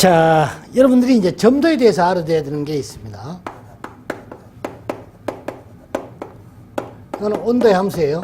자, 여러분들이 이제 점도에 대해서 알아둬야 되는 게 있습니다. 이거는 온도의 함수예요.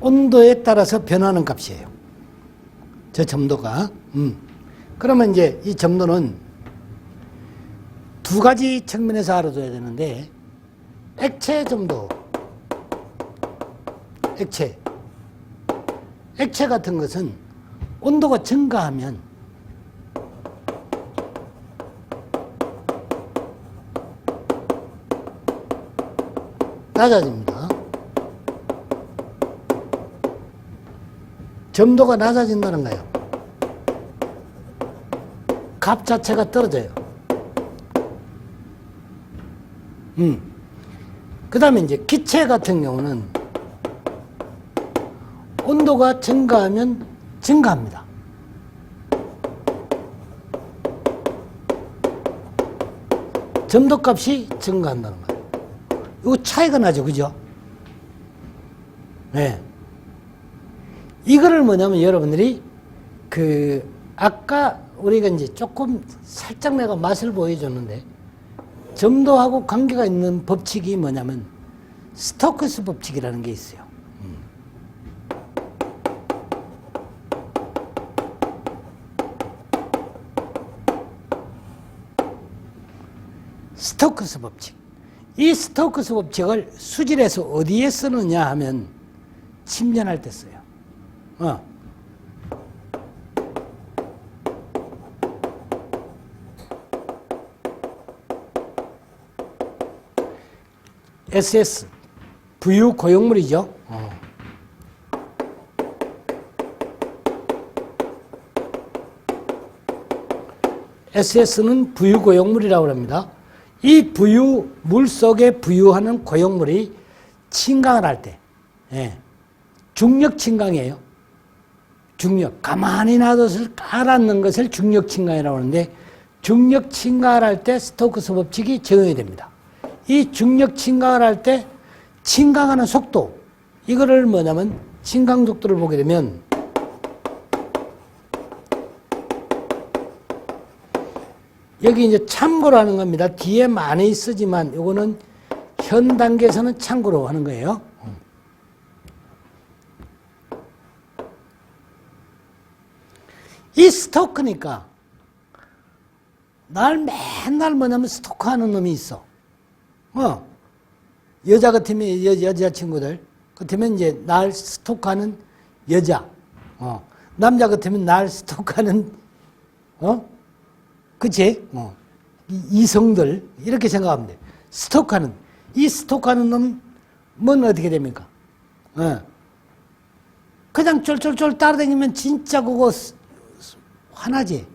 온도에 따라서 변하는 값이에요. 저 점도가. 음. 그러면 이제 이 점도는 두 가지 측면에서 알아둬야 되는데, 액체 점도, 액체. 액체 같은 것은 온도가 증가하면 낮아집니다. 점도가 낮아진다는 거예요. 값 자체가 떨어져요. 음. 그 다음에 이제 기체 같은 경우는 온도가 증가하면 증가합니다. 점도 값이 증가한다는 거예요. 이거 차이가 나죠, 그죠? 네. 이거를 뭐냐면 여러분들이 그 아까 우리가 이제 조금 살짝 내가 맛을 보여줬는데 점도하고 관계가 있는 법칙이 뭐냐면 스토크스 법칙이라는 게 있어요. 음. 스토크스 법칙. 이 스토크스 법칙을 수질에서 어디에 쓰느냐 하면 침전할 때 써요. 어. SS 부유 고용물이죠. 어. SS는 부유 고용물이라고 합니다. 이 부유 물 속에 부유하는 고용물이 침강을 할 때, 예. 중력 침강이에요. 중력 가만히 놔뒀을 깔았는 것을 중력 침강이라고 하는데 중력 침강을 할 때 스토크스 법칙이 적용이 됩니다. 이 중력 침강을 할 때 침강하는 속도 이거를 뭐냐면 침강 속도를 보게 되면 여기 이제 참고로 하는 겁니다. 뒤에 많이 쓰지만 이거는 현 단계에서는 참고로 하는 거예요. 이 스토크니까 날 맨날 뭐냐면 스토크하는 놈이 있어. 어 여자 같으면 여, 여자친구들 같으면 이제 날 스토크하는 여자. 어 남자 같으면 날 스토크하는 어 그치? 어 이- 이성들 이렇게 생각하면 돼. 스토크하는 이 스토크하는 놈은 어떻게 됩니까? 어. 그냥 쫄쫄쫄 따라다니면 진짜 그거 화나지.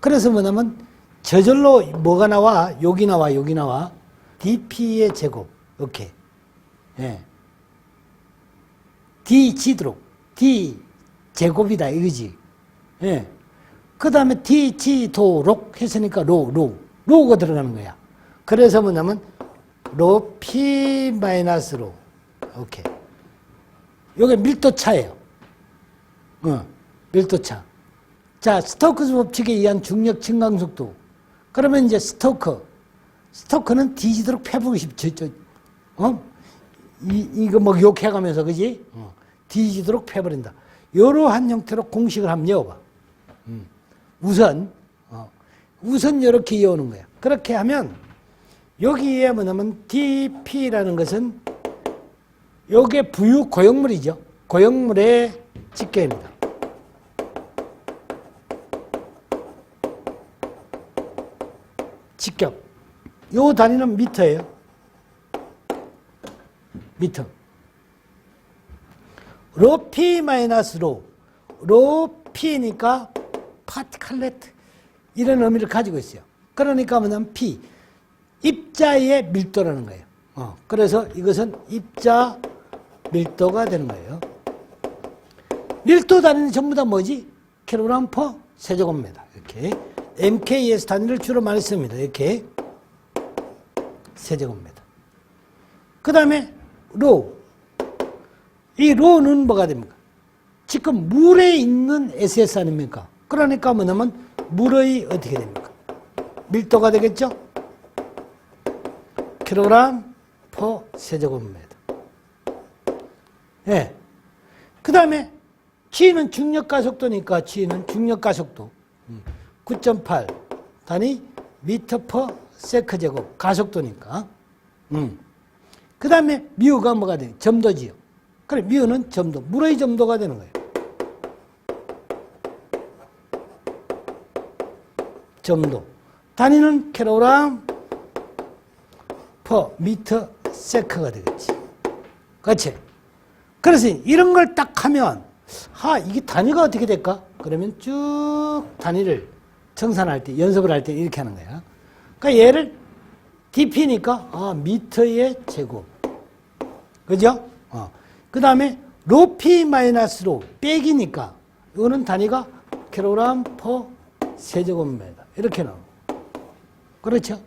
그래서 뭐냐면 저절로 뭐가 나와? 여기 나와, 여기 나와. Dp의 제곱. 이렇게. 예. d 지도록. d 제곱이다, 이거지. 예. 그 다음에 d 지도록 했으니까 로, 로. 로가 들어가는 거야. 그래서 뭐냐면 로 p 마이너스 로. 오케이. 요게 밀도 차예요. 어, 밀도 차. 자, 스토크스 법칙에 의한 중력 증강 속도. 그러면 이제 스토크. 스토크는 뒤지도록 패보고 싶죠. 저, 어? 이, 이거 뭐 욕해가면서, 그지? 어. 뒤지도록 패버린다. 이러한 형태로 공식을 한번 외워봐. 음. 우선, 어. 우선 이렇게 이어오는 거야. 그렇게 하면, 여기에 뭐냐면 dp라는 것은 요게 부유 고용물이죠. 고용물의 직계입니다. 직격. 요 단위는 미터예요. 미터. 로 P 마이너스 로. 로 P니까 파티클레트. 이런 의미를 가지고 있어요. 그러니까 뭐냐면 P. 입자의 밀도라는 거예요. 어, 그래서 이것은 입자 밀도가 되는 거예요. 밀도 단위는 전부 다 뭐지? 킬로그램 퍼 세제곱미터. 이렇게. MKS 단위를 주로 많이 씁니다. 이렇게 세제곱미터. 그 다음에 로. 이 로는 뭐가 됩니까? 지금 물에 있는 SS 아닙니까? 그러니까 뭐냐면 물의 어떻게 됩니까? 밀도가 되겠죠? 킬로그램 퍼 세제곱미터. 예. 그 다음에 G는 중력가속도니까 G는 중력가속도 9.8 단위 미터 퍼 세크 제곱 가속도니까. 음. 그 다음에 미우가 뭐가 돼? 점도지요. 그래 미우는 점도 물의 점도가 되는 거예요. 점도 단위는 킬로그램 퍼 미터 세크가 되겠지. 그렇지? 그래서 이런 걸 딱 하면 하 이게 단위가 어떻게 될까? 그러면 쭉 단위를 정산할 때 연습을 할 때 이렇게 하는 거야. 그러니까 얘를 dp니까 아 미터의 제곱. 그죠? 어. 그 다음에 로피 마이너스 로 빼기니까 이거는 단위가 킬로그램 퍼 세제곱미터 이렇게 나오고 그렇죠?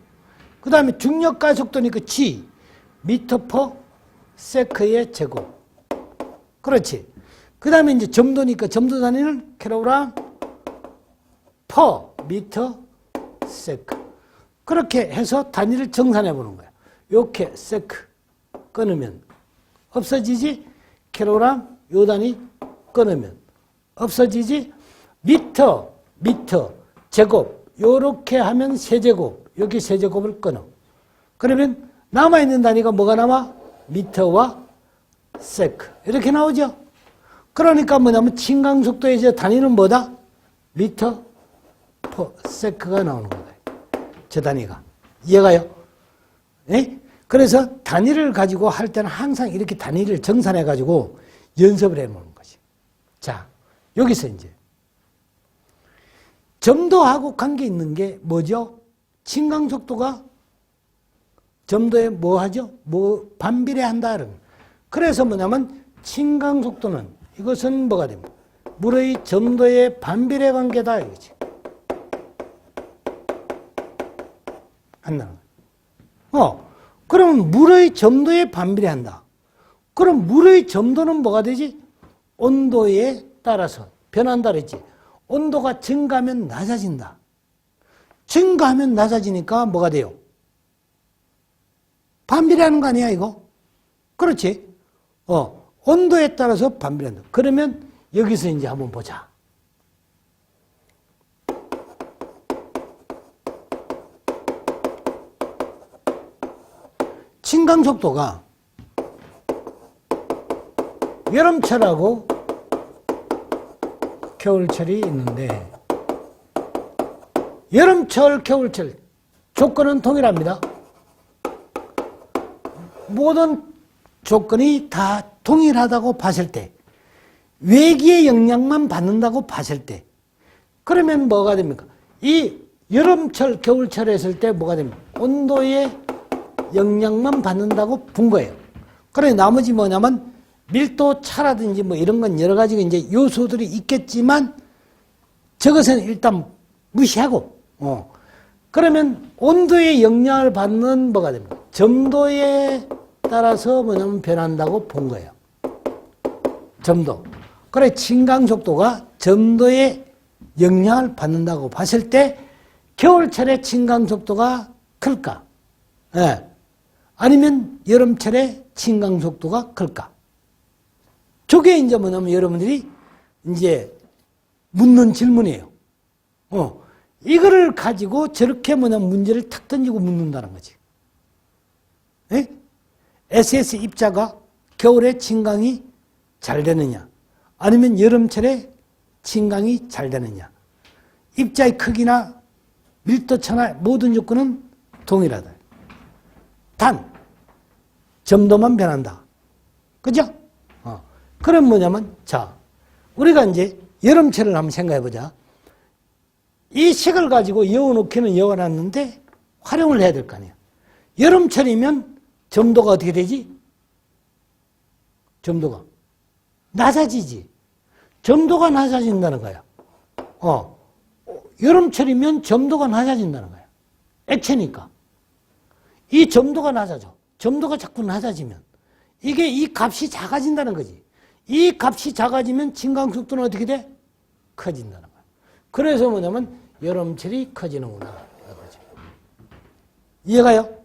그 다음에 중력 가 속도니까 g 미터 퍼 세크의 제곱 그렇지. 그 다음에 이제 점도니까 점도 단위는 킬로그램 퍼 미터 세크. 그렇게 해서 단위를 정산해 보는 거야. 이렇게 세크 끊으면 없어지지? 킬로그램 요 단위 끊으면 없어지지? 미터, 미터, 제곱 요렇게 하면 세제곱 여기 세제곱을 끊어. 그러면 남아 있는 단위가 뭐가 남아? 미터와 세크 이렇게 나오죠. 그러니까 뭐냐면 진강속도의 이제 단위는 뭐다? 미터 퍼 세크가 나오는 거다. 저 단위가 이해가요? 예? 그래서 단위를 가지고 할 때는 항상 이렇게 단위를 정산해 가지고 연습을 해 놓는 거지. 자 여기서 이제 점도하고 관계 있는 게 뭐죠? 진강속도가 점도에 뭐 하죠? 뭐 반비례한다. 그러는 그래서 뭐냐면 진강속도는 이것은 뭐가 됩니까? 물의 점도의 반비례 관계다 이거지. 안 나는 거야. 어, 그럼 물의 점도에 반비례한다. 그럼 물의 점도는 뭐가 되지? 온도에 따라서 변한다 그랬지. 온도가 증가하면 낮아진다. 증가하면 낮아지니까 뭐가 돼요? 반비례하는 거 아니야, 이거? 그렇지? 어, 온도에 따라서 반비례한다. 그러면 여기서 이제 한번 보자. 진강 속도가 여름철하고 겨울철이 있는데 여름철, 겨울철 조건은 동일합니다. 모든 조건이 다 동일하다고 봤을 때 외기의 영향만 받는다고 봤을 때 그러면 뭐가 됩니까? 이 여름철, 겨울철 했을 때 뭐가 됩니까? 온도의 영향만 받는다고 본 거예요. 그래 나머지 뭐냐면 밀도 차라든지 뭐 이런 건 여러 가지 이제 요소들이 있겠지만 저것은 일단 무시하고 어. 그러면 온도의 영향을 받는 뭐가 됩니까? 점도에 따라서 뭐냐면 변한다고 본 거예요. 점도. 그래 진강 속도가 점도에 영향을 받는다고 봤을 때 겨울철에 진강 속도가 클까? 예. 아니면 여름철에 진강 속도가 클까? 저게 이제 뭐냐면 여러분들이 이제 묻는 질문이에요. 어. 이거를 가지고 저렇게 뭐냐면 문제를 탁 던지고 묻는다는 거지. 예? SS 입자가 겨울에 진강이 잘 되느냐, 아니면 여름철에 진강이 잘 되느냐. 입자의 크기나 밀도차나 모든 요건은 동일하다. 단, 점도만 변한다. 그죠? 어. 그럼 뭐냐면, 자, 우리가 이제 여름철을 한번 생각해 보자. 이 식을 가지고 여워놓기는 여워놨는데 활용을 해야 될 거 아니야. 여름철이면 점도가 어떻게 되지? 점도가 낮아지지. 점도가 낮아진다는 거야. 어. 여름철이면 점도가 낮아진다는 거예요. 액체니까. 이 점도가 낮아져. 점도가 자꾸 낮아지면 이게 이 값이 작아진다는 거지. 이 값이 작아지면 진강속도는 어떻게 돼? 커진다는 거야. 그래서 뭐냐면 여름철이 커지는구나. 이해가요?